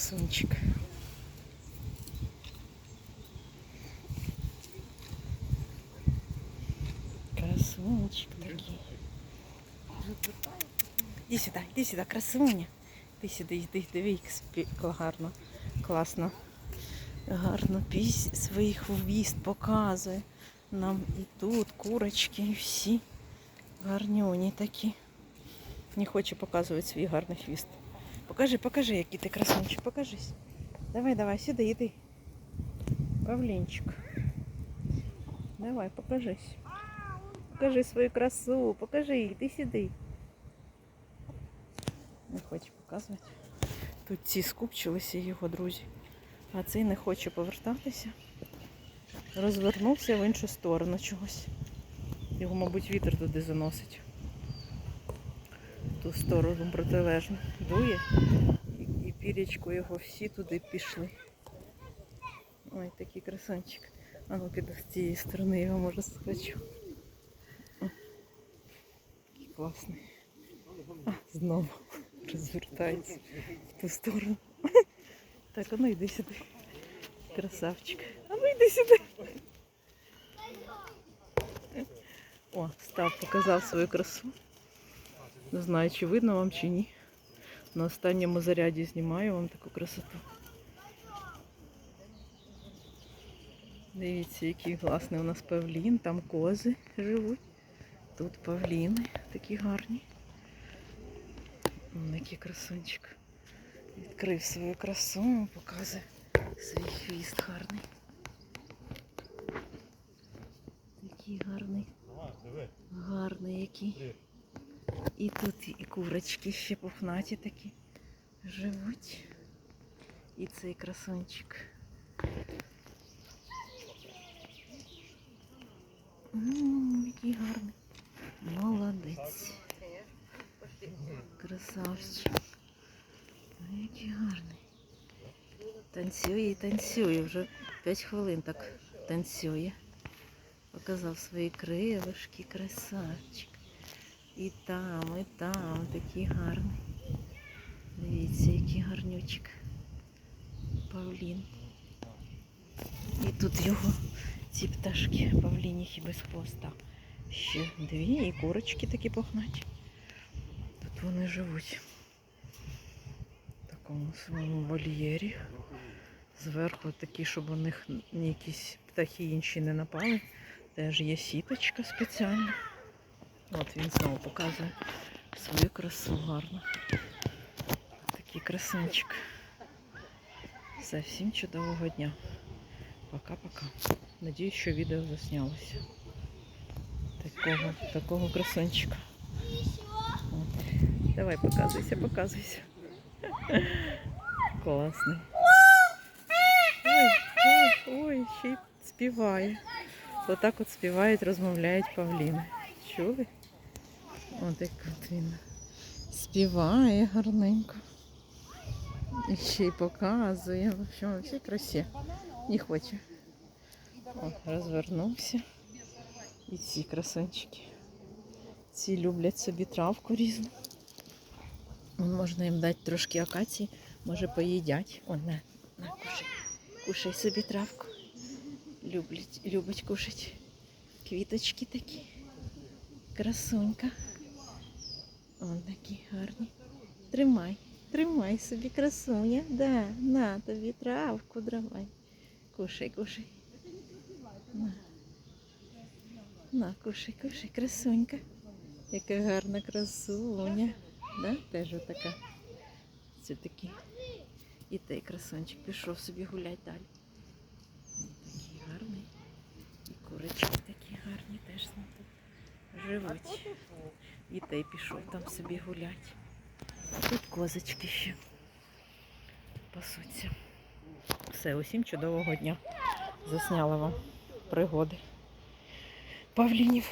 красунчик. Красунчик такий. Іди сюди, іди сюди, красуня. Іди сюди, іди, диви, як гарно, класно. Гарно пісь свій хвіст показує. Нам і тут курочки, і всі гарнюні такі. Не хоче показувати свій гарний хвіст. Покажи, покажи, який ти красунчик, покажись. Давай, давай, сюди, іди. Павлінчик. Давай, покажись. Покажи свою красу, покажи, іди сюди. Не хоче показувати. Тут ці скупчилися його друзі, а цей не хоче повертатися. Розвернувся в іншу сторону чогось. Його, мабуть, вітер туди заносить. Ту сторону протилежну дує. І, і його всі туди пішли. Ой, такий красончик. А ну-ка з цієї сторони його може схочу. Такий класний. А, знову розвертається в ту сторону. Так, а ну йди сюди. Красавчик. А ну йди сюди. О, став, показав свою красу. Не знаю, чи видно вам, чи ні. На останньому заряді знімаю вам таку красоту. Дивіться, який класний у нас павлін, там кози живуть. Тут павліни такі гарні. М, Який красунчик. Відкрив свою красу, показує свій хвіст гарний. Такий гарний. Гарний який. І тут і курочки ще пухнаті такі живуть. І цей красунчик. М, який гарний. Молодець. Красавчик. Ой, Який гарний. Танцює і танцює. Вже 5 хвилин так танцює. Показав свої кривишки, красавчик. І там, і там такий гарний. Дивіться, який гарнючик. Павлін. І тут його ці пташки, павлініхи без хвоста. Ще дві і курочки такі пухнаті. Тут вони живуть. В такому своєму вольєрі. Зверху такі, щоб у них якісь птахи інші не напали. Теж є сіточка спеціальна. От він знову показує свою красу гарно. Такий красунчик. Все, чудового дня. Пока-пока. Надіюсь, що відео заснялося. Такого, такого красунчика. От. Давай, показуйся, показуйся. Класний. Ой, ой, ой, ще й співає. Отак от співають, розмовляють павліни. Чули? От як він співає гарненько. І ще й показує. В общем, всі красі. Не хоче. О, розвернувся. І ці красунчики. Ці люблять собі травку різну. Можна їм дати трошки акації, може поїдять. О, на, на, кушай. Кушай собі травку. Люблять, любить кушать. Квіточки такі. Красунька. Вон такі гарні. Тримай, тримай собі красуня. Да, на тобі травку давай. Кушай, кушай. На. На, кушай, кушай, красунька. Яка гарна красуня. Да? Теж така. Це такі. І той красунчик пішов собі гулять далі. Такий гарний. І курочки такі гарні теж тут живуть. І той пішов там собі гулять. Тут козочки ще пасуться. Все, усім чудового дня. Засняла вам пригоди. Павлінів.